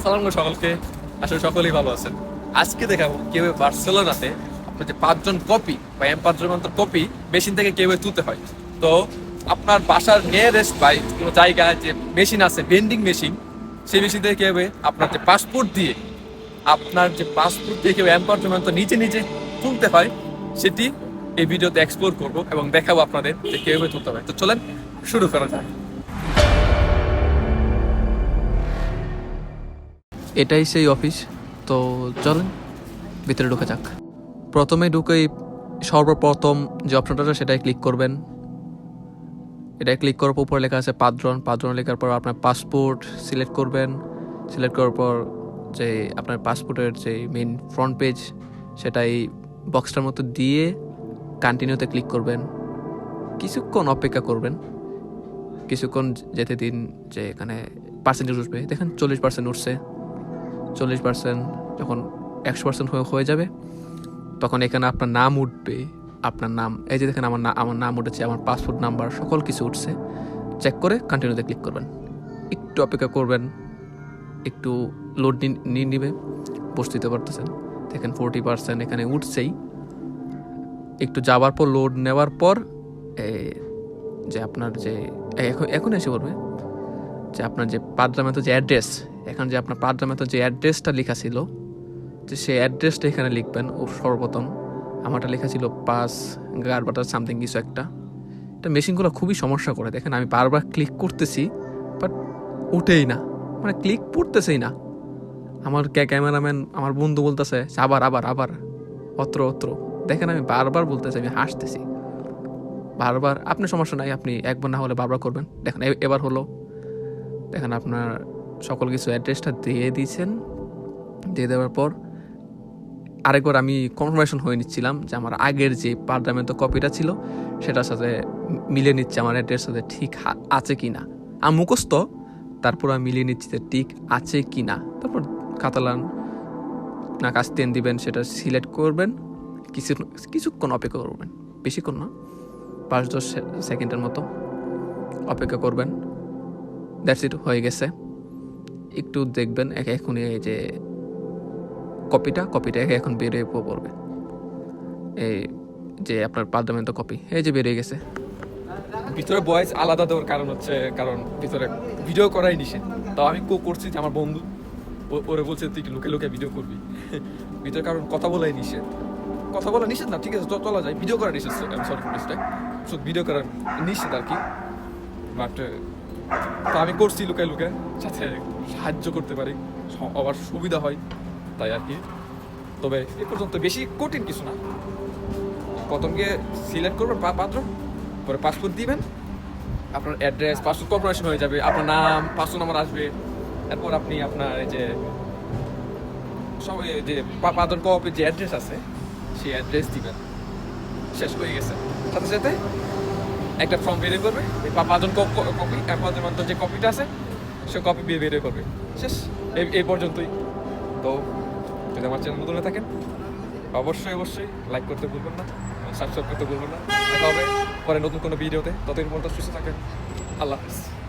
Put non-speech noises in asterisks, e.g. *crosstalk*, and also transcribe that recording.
আসসালাম সকলকে। আসলে সকলেই ভালো আছেন। আজকে দেখাবো কেউ বার্সেলোনাতে যে পাঁচজন কপি বা এম পাঁচজন মতো কপি মেশিন থেকে কেউ তুলতে হয়। তো আপনার বাসার নিয়ারেস্ট বাই কোনো জায়গায় যে মেশিন আছে ভেন্ডিং মেশিন সেই মেশিন থেকে কেউ আপনার যে পাসপোর্ট দিয়ে, আপনার যে পাসপোর্ট দিয়ে কেউ এম পাঁচজন নিচে নিচে তুলতে হয়, সেটি এই ভিডিওতে এক্সপ্লোর করব এবং দেখাবো আপনাদের যে কীভাবে তুলতে হয়। তো চলেন শুরু করা যাক। এটাই সেই অফিস তো চলেন, ভিতরে ঢুকে যাক। প্রথমে ঢুকেই সর্বপ্রথম যে অপশনটা সেটাই ক্লিক করবেন। এটাই ক্লিক করার পর উপরে লেখা আছে পাদ্রন পাদ্রন লেখার পর আপনার পাসপোর্ট সিলেক্ট করবেন। সিলেক্ট করার পর যে আপনার পাসপোর্টের যে মেইন ফ্রন্ট পেজ সেটাই বক্সটার মতো দিয়ে কন্টিনিউতে ক্লিক করবেন। কিছুক্ষণ অপেক্ষা করবেন। কিছুক্ষণ যেতে দিন যে এখানে পার্সেন্টেজ উঠবে। দেখেন চল্লিশ পার্সেন্ট উঠছে। চল্লিশ পার্সেন্ট যখন একশো পার্সেন্ট হয়ে যাবে, তখন এখানে আপনার নাম উঠবে, আপনার নাম, এই যে দেখেন আমার না আমার নাম উঠেছে, আমার পাসপোর্ট নাম্বার সকল কিছু উঠছে। চেক করে কন্টিনিউতে ক্লিক করবেন। একটু অপেক্ষা করবেন, একটু লোড নিয়ে নিবে, বসতে দিতে পারতেছেন। দেখেন ফোরটি পার্সেন্ট এখানে উঠছেই। একটু যাওয়ার পর লোড নেওয়ার পর যে আপনার যে এখন এখন এসে পড়বে যে আপনার যে পাদ্রামেতো যে অ্যাড্রেস এখন যে আপনার পাদ্রামেতো যে অ্যাড্রেসটা লেখা ছিল যে সেই অ্যাড্রেসটা এখানে লিখবেন, ও সর্বপ্রথম। আমারটা লেখা ছিল পাস গারবাটার সামথিং কিছু একটা। এটা মেশিনগুলো খুবই সমস্যা করে, দেখেন আমি বারবার ক্লিক করতেছি, বাট উঠেই না মানে ক্লিক পড়তেছেই না। আমার ক্যামেরাম্যান আমার বন্ধু বলতেছে, আবার আবার আবার, অত্র অত্র। দেখেন আমি বারবার বলতেছি, আমি হাসতেছি। বারবার আপনার সমস্যা নাই, আপনি একবার না হলে বারবার করবেন। দেখেন এবার হলো, দেখেন আপনার সকল কিছু অ্যাড্রেসটা দিয়ে দিয়েছেন। দিয়ে দেওয়ার পর আরেকবার আমি কনফার্মেশন হয়ে নিচ্ছিলাম যে আমার আগের যে পার্লামেন্ট কপিটা ছিল, সেটার সাথে মিলিয়ে নিচ্ছে আমার অ্যাড্রেস সাথে ঠিক আছে কি না আর মুখস্থ, তারপর আমি মিলিয়ে নিচ্ছি যে ঠিক আছে কি না তারপর কাতালান না কাস্তেন দিবেন, সেটা সিলেক্ট করবেন, কিছু কিছুক্ষণ অপেক্ষা করবেন। বেশিক্ষণ না, পাঁচ দশ সেকেন্ডের মতো অপেক্ষা করবেন। দ্যাটস ইট হয়ে গেছে। একটু দেখবেন, এক এখনই এই যে কপিটা কপিটা এক এখন বেরিয়ে পড়বে। এই যে আপনার পার্লামেন্ট কপি এই যে বেরিয়ে গেছে। ভিতরে ভয়েস আলাদা দেওয়ার কারণ হচ্ছে, কারণ ভিতরে ভিডিও করাই নিষেধ। তাও আমি কো করছি যে আমার বন্ধু ওরে বলছে, তুই লুকে লুকে ভিডিও করবি? *laughs* ভিতরে কারণ কথা বলাই নিষেধ। কথা বলা নিষেধ না, ঠিক আছে চলা যায়। ভিডিও করা নিষেধ সরি মিস্টেক সো ভিডিও করা নিষেধ আর কি। বাট তা আমি করছি লুকায় লুকায়। যাতে সাহায্য করতে পারি। আবার সুবিধা হয় তাই আর কি। তবে এ পর্যন্ত বেশি কঠিন কিছু না। প্রথমকে সিলেক্ট করবেন পাত্র, পরে পাসপোর্ট দিবেন। আপনার অ্যাড্রেস, পাসপোর্ট কর্পোরেশন হয়ে যাবে, আপনার নাম, পাসপোর্ট নাম্বার আসবে। এরপর আপনি আপনার এই যে সব যে পাদর কপের যে অ্যাড্রেস আছে, সেই অ্যাড্রেস দিবেন। শেষ হয়ে গেছে। সাথে সাথে একটা ফর্ম বেরিয়ে করবে বা পাঁচজন কপি পাঁচজন মাধ্যম যে কপিটা আছে, সে কপি বিয়ে বেরিয়ে করবে। শেষ এই পর্যন্তই। তো, যদি আমার চ্যানেল নতুন থাকেন, অবশ্যই অবশ্যই লাইক করতে ভুলবেন না সাবস্ক্রাইব করতে ভুলবেন না। দেখা হবে পরে নতুন কোনো ভিডিওতে। ততদিন পর্যন্ত সুস্থ থাকেন। আল্লাহ হাফিজ।